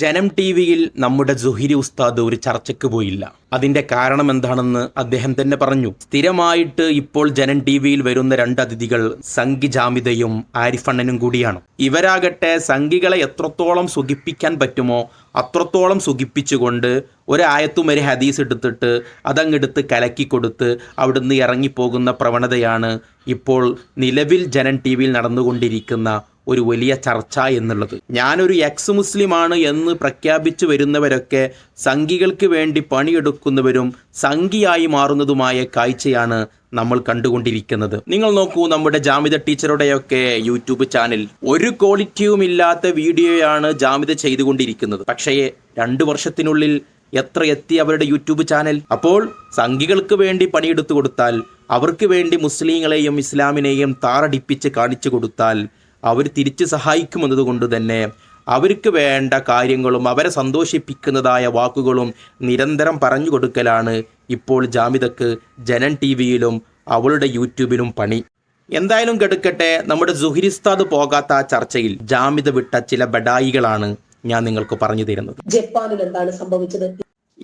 ജനം ടി വിയിൽ നമ്മുടെ ജുഹിരി ഉസ്താദ് ഒരു ചർച്ചയ്ക്ക് പോയില്ല. അതിന്റെ കാരണം എന്താണെന്ന് അദ്ദേഹം തന്നെ പറഞ്ഞു. സ്ഥിരമായിട്ട് ഇപ്പോൾ ജനം ടി വിയിൽ വരുന്ന രണ്ട് അതിഥികൾ സംഗി ജാമിതയും ആരിഫണ്ണനും കൂടിയാണ്. ഇവരാകട്ടെ സംഘികളെ എത്രത്തോളം സുഖിപ്പിക്കാൻ പറ്റുമോ അത്രത്തോളം സുഖിപ്പിച്ചുകൊണ്ട് ഒരായത്തും ഒരു ഹദീസ് എടുത്തിട്ട് അതങ്ങെടുത്ത് കലക്കി കൊടുത്ത് അവിടുന്ന് ഇറങ്ങിപ്പോകുന്ന പ്രവണതയാണ് ഇപ്പോൾ നിലവിൽ ജനൻ ടി വിയിൽ നടന്നുകൊണ്ടിരിക്കുന്ന ഒരു വലിയ ചർച്ച എന്നുള്ളത്. ഞാനൊരു എക്സ് മുസ്ലിമാണ് എന്ന് പ്രഖ്യാപിച്ചു വരുന്നവരൊക്കെ സംഘികൾക്ക് വേണ്ടി പണിയെടുക്കുന്നവരും സംഘിയായി മാറുന്നതുമായ കാഴ്ചയാണ് നമ്മൾ കണ്ടുകൊണ്ടിരിക്കുന്നത്. നിങ്ങൾ നോക്കൂ നമ്മുടെ ജാമിത ടീച്ചറുടെയൊക്കെ യൂട്യൂബ് ചാനൽ. ഒരു ക്വാളിറ്റിയും ഇല്ലാത്ത വീഡിയോയാണ് ജാമിത ചെയ്തുകൊണ്ടിരിക്കുന്നത്. പക്ഷേ രണ്ട് വർഷത്തിനുള്ളിൽ എത്ര എത്തി അവരുടെ യൂട്യൂബ് ചാനൽ? അപ്പോൾ സംഘികൾക്ക് വേണ്ടി പണിയെടുത്തു കൊടുത്താൽ അവർക്ക് വേണ്ടി മുസ്ലിങ്ങളെയും ഇസ്ലാമിനെയും താറടിപ്പിച്ച് കാണിച്ചു കൊടുത്താൽ അവർ തിരിച്ച് സഹായിക്കുമെന്നതുകൊണ്ട് തന്നെ അവർക്ക് വേണ്ട കാര്യങ്ങളും അവരെ സന്തോഷിപ്പിക്കുന്നതായ വാക്കുകളും നിരന്തരം പറഞ്ഞു കൊടുക്കലാണ് ഇപ്പോൾ ജാമിതക്ക് ജനൻ ടി വിയിലും അവളുടെ യൂട്യൂബിലും പണി. എന്തായാലും കെടുക്കട്ടെ നമ്മുടെ സുഹിരിസ്താദ് പോകാത്ത ആ ചർച്ചയിൽ ജാമിത വിട്ട ചില ബഡായികളാണ് ഞാൻ നിങ്ങൾക്ക് പറഞ്ഞു തരുന്നത്. ജപ്പാനിൽ എന്താണ് സംഭവിച്ചത്?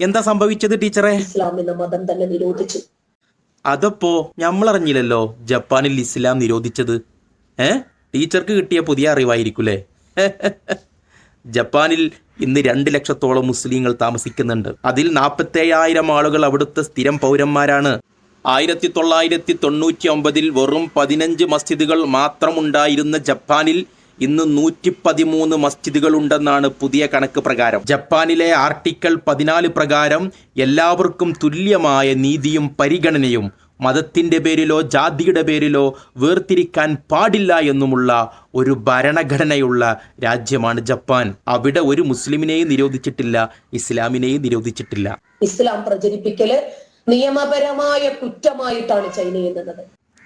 എന്താ സംഭവിച്ചത് ടീച്ചറെ? ഇസ്ലാം എന്ന മതം തന്നെ നിരോധിച്ചു. അതപ്പോ ഞമ്മളറിഞ്ഞില്ലല്ലോ ജപ്പാനിൽ ഇസ്ലാം നിരോധിച്ചത്. ഏ? ടീച്ചർക്ക് കിട്ടിയ പുതിയ അറിവായിരിക്കുമല്ലേ ജപ്പാനിൽ ഇന്ന് രണ്ട് ലക്ഷത്തോളം മുസ്ലിങ്ങൾ താമസിക്കുന്നുണ്ട്. അതിൽ നാൽപ്പത്തേഴായിരം ആളുകൾ അവിടുത്തെ സ്ഥിരം പൗരന്മാരാണ്. ആയിരത്തി തൊള്ളായിരത്തി തൊണ്ണൂറ്റി ഒമ്പതിൽ വെറും പതിനഞ്ച് മസ്ജിദുകൾ മാത്രമുണ്ടായിരുന്ന ജപ്പാനിൽ ഇന്ന് നൂറ്റി പതിമൂന്ന് മസ്ജിദുകൾ ഉണ്ടെന്നാണ് പുതിയ കണക്ക് പ്രകാരം. ജപ്പാനിലെ ആർട്ടിക്കിൾ പതിനാല് പ്രകാരം എല്ലാവർക്കും തുല്യമായ നീതിയും പരിഗണനയും മതത്തിന്റെ പേരിലോ ജാതിയുടെ പേരിലോ വേർതിരിക്കാൻ പാടില്ല എന്നുമുള്ള ഒരു ഭരണഘടനയുള്ള രാജ്യമാണ് ജപ്പാൻ. അവിടെ ഒരു മുസ്ലിമിനെയും നിരോധിച്ചിട്ടില്ല ഇസ്ലാമിനെയും നിരോധിച്ചിട്ടില്ല. ഇസ്ലാം പ്രചരിപ്പിക്കൽ നിയമപരമായ കുറ്റമായിട്ടാണ് ചൈന എന്നുള്ളത്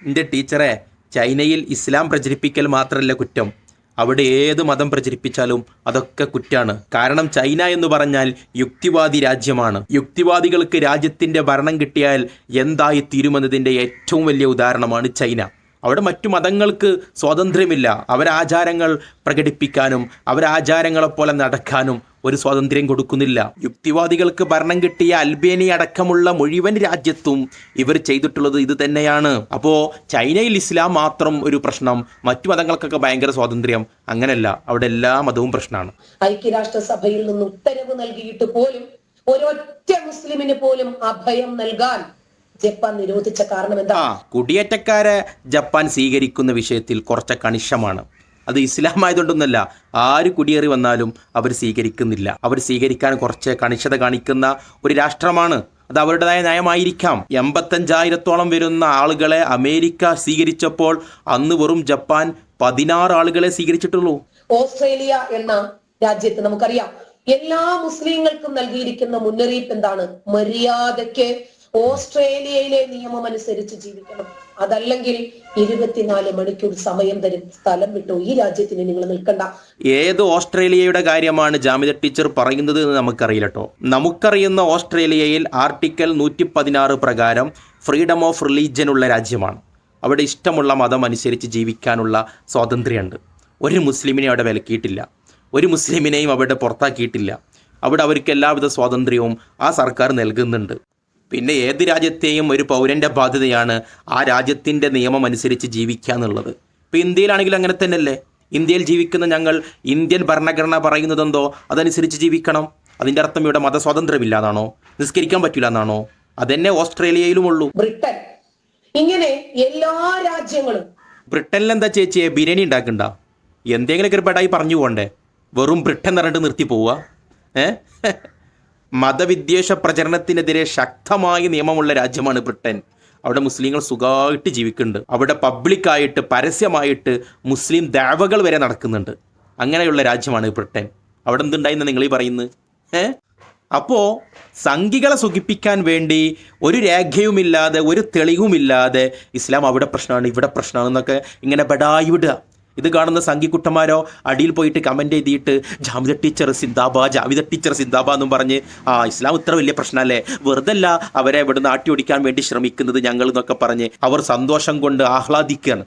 എന്റെ ടീച്ചറെ ചൈനയിൽ ഇസ്ലാം പ്രചരിപ്പിക്കൽ മാത്രമല്ല കുറ്റം. അവിടെ ഏത് മതം പ്രചരിപ്പിച്ചാലും അതൊക്കെ കുറ്റാണ്. കാരണം ചൈന എന്ന് പറഞ്ഞാൽ യുക്തിവാദി രാജ്യമാണ്. യുക്തിവാദികൾക്ക് രാജ്യത്തിന്റെ ഭരണം കിട്ടിയാൽ എന്തായി തീരുമെന്നതിന്റെ ഏറ്റവും വലിയ ഉദാഹരണമാണ് ചൈന. അവിടെ മറ്റു മതങ്ങൾക്ക് സ്വാതന്ത്ര്യമില്ല. അവരാചാരങ്ങൾ പ്രകടിപ്പിക്കാനും അവരാചാരങ്ങളെപ്പോലെ നടക്കാനും ഒരു സ്വാതന്ത്ര്യം കൊടുക്കുന്നില്ല. യുക്തിവാദികൾക്ക് ഭരണം കിട്ടിയ അൽബേനിയ അടക്കമുള്ള മുഴുവൻ രാജ്യത്തും ഇവർ ചെയ്തിട്ടുള്ളത് ഇത് തന്നെയാണ്. അപ്പോൾ ചൈനയിൽ ഇസ്ലാം മാത്രം ഒരു പ്രശ്നം മറ്റു മതങ്ങൾക്കൊക്കെ ഭയങ്കര സ്വാതന്ത്ര്യം അങ്ങനെയല്ല അവിടെ എല്ലാ മതവും പ്രശ്നമാണ്. ഐക്യരാഷ്ട്രസഭയിൽ നിന്ന് ഉത്തരവ് നൽകിയിട്ട് പോലും ഒരൊറ്റ മുസ്ലിമിന് പോലും അഭയം നൽകാൻ ജപ്പാൻ നിരോധിച്ച കാരണം എന്താ കുടിയേറ്റക്കാരെ ജപ്പാൻ സ്വീകരിക്കുന്ന വിഷയത്തിൽ കുറച്ച് കണിശമാണ്. അത് ഇസ്ലാം ആയതുകൊണ്ടൊന്നല്ല ആര് കുടിയേറി വന്നാലും അവർ സ്വീകരിക്കുന്നില്ല. അവർ സ്വീകരിക്കാൻ കുറച്ച് കണിശത കാണിക്കുന്ന ഒരു രാഷ്ട്രമാണ്. അത് അവരുടേതായ നയമായിരിക്കാം. എൺപത്തഞ്ചായിരത്തോളം വരുന്ന ആളുകളെ അമേരിക്ക സ്വീകരിച്ചപ്പോൾ അന്ന് വെറും ജപ്പാൻ പതിനാറ് ആളുകളെ സ്വീകരിച്ചിട്ടുള്ളൂ. ഓസ്ട്രേലിയ എന്ന രാജ്യത്ത് നമുക്കറിയാം എല്ലാ മുസ്ലിങ്ങൾക്കും നൽകിയിരിക്കുന്ന മുന്നറിയിപ്പ് എന്താണ്? മര്യാദയ്ക്ക് ഓസ്ട്രേലിയയിലെ നിയമം അനുസരിച്ച് ജീവിക്കണം. അതല്ലെങ്കിൽ ഇരുപത്തിനാല് മണിക്കൂർ സമയം തരും സ്ഥലം വിട്ടു. ഈ രാജ്യത്തിന് നിങ്ങൾ നിൽക്കണ്ട. ഏത് ഓസ്ട്രേലിയയുടെ കാര്യമാണ് ജാമിദ ടീച്ചർ പറയുന്നത് എന്ന് നമുക്കറിയില്ല കേട്ടോ. നമുക്കറിയുന്ന ഓസ്ട്രേലിയയിൽ ആർട്ടിക്കൽ നൂറ്റി പതിനാറ് പ്രകാരം ഫ്രീഡം ഓഫ് റിലീജിയൻ ഉള്ള രാജ്യമാണ്. അവിടെ ഇഷ്ടമുള്ള മതം അനുസരിച്ച് ജീവിക്കാനുള്ള സ്വാതന്ത്ര്യമുണ്ട്. ഒരു മുസ്ലിമിനെ അവിടെ വിലക്കിയിട്ടില്ല. ഒരു മുസ്ലിമിനെയും അവിടെ പുറത്താക്കിയിട്ടില്ല. അവിടെ അവർക്ക് എല്ലാവിധ സ്വാതന്ത്ര്യവും ആ സർക്കാർ നൽകുന്നുണ്ട്. പിന്നെ ഏത് രാജ്യത്തെയും ഒരു പൗരന്റെ ബാധ്യതയാണ് ആ രാജ്യത്തിന്റെ നിയമം അനുസരിച്ച് ജീവിക്കുക എന്നുള്ളത്. ഇപ്പോൾ ഇന്ത്യയിലാണെങ്കിലും അങ്ങനെ തന്നെയല്ലേ? ഇന്ത്യയിൽ ജീവിക്കുന്ന ഞങ്ങൾ ഇന്ത്യൻ ഭരണഘടന പറയുന്നതെന്തോ അതനുസരിച്ച് ജീവിക്കണം. അതിന്റെ അർത്ഥം ഇവിടെ മതസ്വാതന്ത്ര്യമില്ല എന്നാണോ നിസ്കരിക്കാൻ പറ്റില്ല എന്നാണോ അതന്നെ ഓസ്ട്രേലിയയിലുമുള്ളൂ. ബ്രിട്ടൻ. ഇങ്ങനെ എല്ലാ രാജ്യങ്ങളും. ബ്രിട്ടനിൽ എന്താ ചേച്ചിയെ? ബിരിയാണി ഉണ്ടാക്കണ്ട? എന്തെങ്കിലുമൊക്കെ ഒരു പെടായി പറഞ്ഞു പോകണ്ടേ? വെറും ബ്രിട്ടൻ പറഞ്ഞിട്ട് നിർത്തി പോവുക. ഏ? മതവിദ്വേഷ പ്രചരണത്തിനെതിരെ ശക്തമായ നിയമമുള്ള രാജ്യമാണ് ബ്രിട്ടൻ. അവിടെ മുസ്ലിങ്ങൾ സുഖമായിട്ട് ജീവിക്കുന്നുണ്ട്. അവിടെ പബ്ലിക്കായിട്ട് പരസ്യമായിട്ട് മുസ്ലിം ദേവകൾ വരെ നടക്കുന്നുണ്ട്. അങ്ങനെയുള്ള രാജ്യമാണ് ബ്രിട്ടൻ. അവിടെ എന്തുണ്ടായിന്ന് നിങ്ങൾ ഈ പറയുന്നത്? ഏ അപ്പോൾ സംഘികളെ സുഖിപ്പിക്കാൻ വേണ്ടി ഒരു രേഖയുമില്ലാതെ ഒരു തെളിവുമില്ലാതെ ഇസ്ലാം അവിടെ പ്രശ്നമാണ് ഇവിടെ പ്രശ്നമാണെന്നൊക്കെ ഇങ്ങനെ ബടായി വിടുക. ഇത് കാണുന്ന സംഘിക്കുട്ടന്മാരോ അടിയിൽ പോയിട്ട് കമന്റ് ചെയ്തിട്ട് ജാമിദ ടീച്ചർ സിന്താബ ജാമിദ ടീച്ചർ സിന്താബ എന്നും പറഞ്ഞ് ആ ഇസ്ലാം ഇത്ര വലിയ പ്രശ്നമല്ലേ വെറുതല്ല അവരെ ഇവിടെ നാട്ടി ഓടിക്കാൻ വേണ്ടി ശ്രമിക്കുന്നത് ഞങ്ങൾ എന്നൊക്കെ പറഞ്ഞ് അവർ സന്തോഷം കൊണ്ട് ആഹ്ലാദിക്കുകയാണ്.